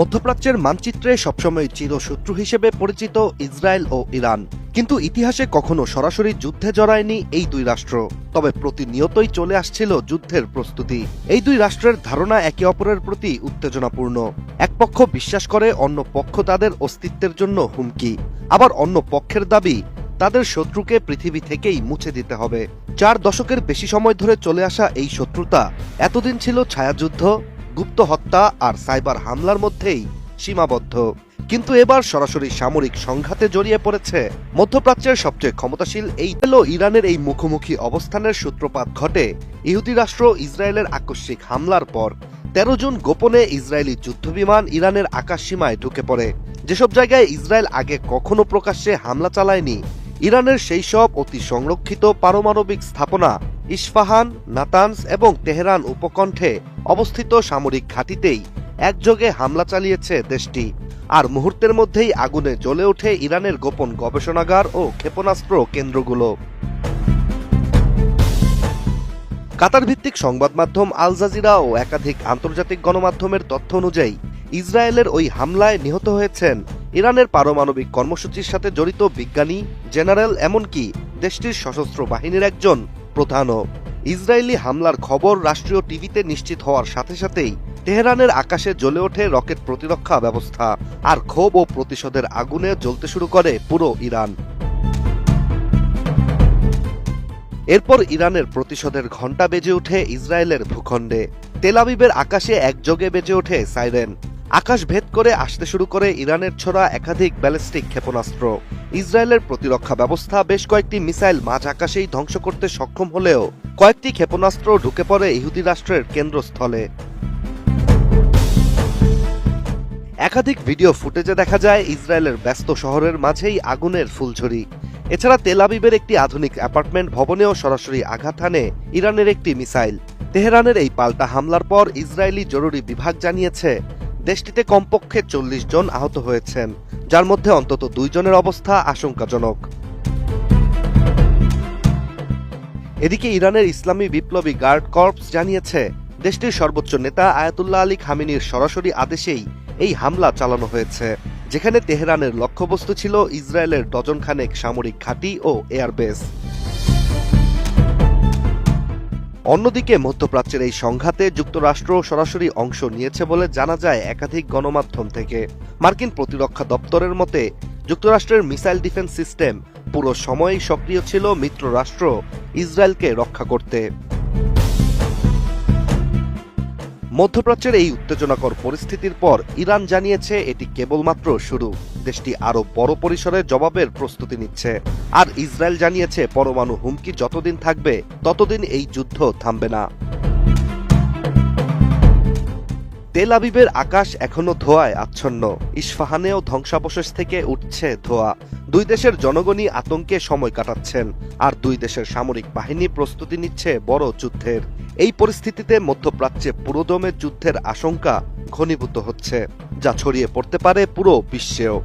মধ্যপ্রাচ্যের মানচিত্রে সবসময় চিরশত্রু হিসেবে পরিচিত ইসরায়েল ও ইরান। কিন্তু ইতিহাসে কখনো সরাসরি যুদ্ধে জড়ায়নি এই দুই রাষ্ট্র। তবে প্রতিনিয়তই চলে আসছিল যুদ্ধের প্রস্তুতি। এই দুই রাষ্ট্রের ধারণা একে অপরের প্রতি উত্তেজনাপূর্ণ। এক পক্ষ বিশ্বাস করে, অন্য পক্ষ তাদের অস্তিত্বের জন্য হুমকি। আবার অন্য পক্ষের দাবি, তাদের শত্রুকে পৃথিবী থেকেই মুছে দিতে হবে। চার দশকের বেশি সময় ধরে চলে আসা এই শত্রুতা, এতদিন ছিল ছায়াযুদ্ধ গুপ্ত হত্যা আর সাইবার হামলার মধ্যেই সীমাবদ্ধ। কিন্তু এবার সরাসরি সামরিক সংঘাতে জড়িয়ে পড়েছে। মধ্যপ্রাচ্যের সবচেয়ে ক্ষমতাশীল এই ইরানের এই মুখোমুখি অবস্থানের সূত্রপাত ঘটে ইহুদি রাষ্ট্র ইসরায়েলের আকস্মিক হামলার পর। তেরো জুন গোপনে ইসরায়েলি যুদ্ধবিমান ইরানের আকাশ সীমায় ঢুকে পড়ে। যেসব জায়গায় ইসরায়েল আগে কখনো প্রকাশ্যে হামলা চালায়নি, ইরানের সেই সব অতি সংরক্ষিত পারমাণবিক স্থাপনা ইস্পাহান নাতানস এবং তেহরান উপকণ্ঠে অবস্থিত সামরিক ঘাঁটিতেই একযোগে হামলা চালিয়েছে দেশটি। আর মুহূর্তের মধ্যেই আগুনে জ্বলে ওঠে ইরানের গোপন গবেষণাগার ও ক্ষেপণাস্ত্র কেন্দ্রগুলো। কাতার ভিত্তিক সংবাদ মাধ্যম আল জাজিরা ও একাধিক আন্তর্জাতিক গণমাধ্যমের তথ্য অনুযায়ী, ইসরায়েলের ওই হামলায় নিহত হয়েছেন ইরানের পারমাণবিক কর্মসূচির সাথে জড়িত বিজ্ঞানী, জেনারেল, এমনকি দেশটির সশস্ত্র বাহিনীর একজন প্রধানও। ইসরায়েলি হামলার খবর রাষ্ট্রীয় টিভিতে নিশ্চিত হওয়ার সাথে সাথেই তেহরানের আকাশে জ্বলে ওঠে রকেট প্রতিরক্ষা ব্যবস্থা আর ক্ষোভ ও প্রতিশোধের আগুনে জ্বলতে শুরু করে পুরো ইরান। এরপর ইরানের প্রতিশোধের ঘণ্টা বেজে ওঠে ইসরায়েলের ভূখণ্ডে। তেলাবিবের আকাশে একযোগে বেজে ওঠে সাইরেন। আকাশ ভেদ করে আসতে শুরু করে ইরানের ছোড়া একাধিক ব্যালিস্টিক ক্ষেপণাস্ত্র। ইসরায়েলের প্রতিরক্ষা ব্যবস্থা বেশ কয়েকটি মিসাইল মাঝ আকাশেই ধ্বংস করতে সক্ষম হলেও কয়েকটি ক্ষেপণাস্ত্র ঢুকে পড়ে ইহুদি রাষ্ট্রের কেন্দ্রস্থলে। একাধিক ভিডিও ফুটেজে দেখা যায়, ইসরায়েলের ব্যস্ত শহরের মাঝেই আগুনের ফুলঝুরি। এছাড়া তেলাবিবের একটি আধুনিক অ্যাপার্টমেন্ট ভবনেও সরাসরি আঘাত হানে ইরানের একটি মিসাইল। তেহরানের এই পাল্টা হামলার পর ইসরায়েলি জরুরি বিভাগ জানিয়েছে দেশটিতে কমপক্ষে চল্লিশ জন আহত হয়েছেন, যার মধ্যে অন্তত দুইজনের অবস্থা আশঙ্কাজনক। এদিকে ইরানের ইসলামী বিপ্লবী গার্ড কর্পস জানিয়েছে, দেশটির সর্বোচ্চ নেতা আয়াতুল্লাহ আলী খামিনির সরাসরি আদেশেই এই হামলা চালানো হয়েছে, যেখানে তেহরানের লক্ষ্যবস্তু ছিল ইসরায়েলের ডজনখানেক সামরিক ঘাঁটি ও এয়ারবেস। অন্যদিকে মধ্যপ্রাচ্যের এই সংঘাতে যুক্তরাষ্ট্র সরাসরি অংশ নিয়েছে বলে জানা যায় একাধিক গণমাধ্যম থেকে। মার্কিন প্রতিরক্ষা দপ্তরের মতে, যুক্তরাষ্ট্রের মিসাইল ডিফেন্স সিস্টেম পুরো সময়ই সক্রিয় ছিল মিত্র রাষ্ট্র ইসরায়েলকে রক্ষা করতে। মধ্যপ্রাচ্যের এই উত্তেজনাকর পরিস্থিতির পর ইরান জানিয়েছে এটি কেবলমাত্র শুরু। দেশটি আরও বড় পরিসরে জবাবের প্রস্তুতি নিচ্ছে। আর ইসরায়েল জানিয়েছে, পরমাণু হুমকি যতদিন থাকবে, ততদিন এই যুদ্ধ থামবে না। তেল আবিবের আকাশ এখনও ধোয়ায় আচ্ছন্ন। ইস্পাহানেও ধ্বংসাবশেষ থেকে উঠছে ধোয়া। দুই দেশের জনগণই আতঙ্কে সময় কাটাচ্ছেন, আর দুই দেশের সামরিক বাহিনী প্রস্তুতি নিচ্ছে বড় যুদ্ধের। এই পরিস্থিতিতে মধ্যপ্রাচ্যে পুরোদমে যুদ্ধের আশঙ্কা ঘনীভূত হচ্ছে যা ছড়িয়ে পড়তে পারে পুরো বিশ্বেও।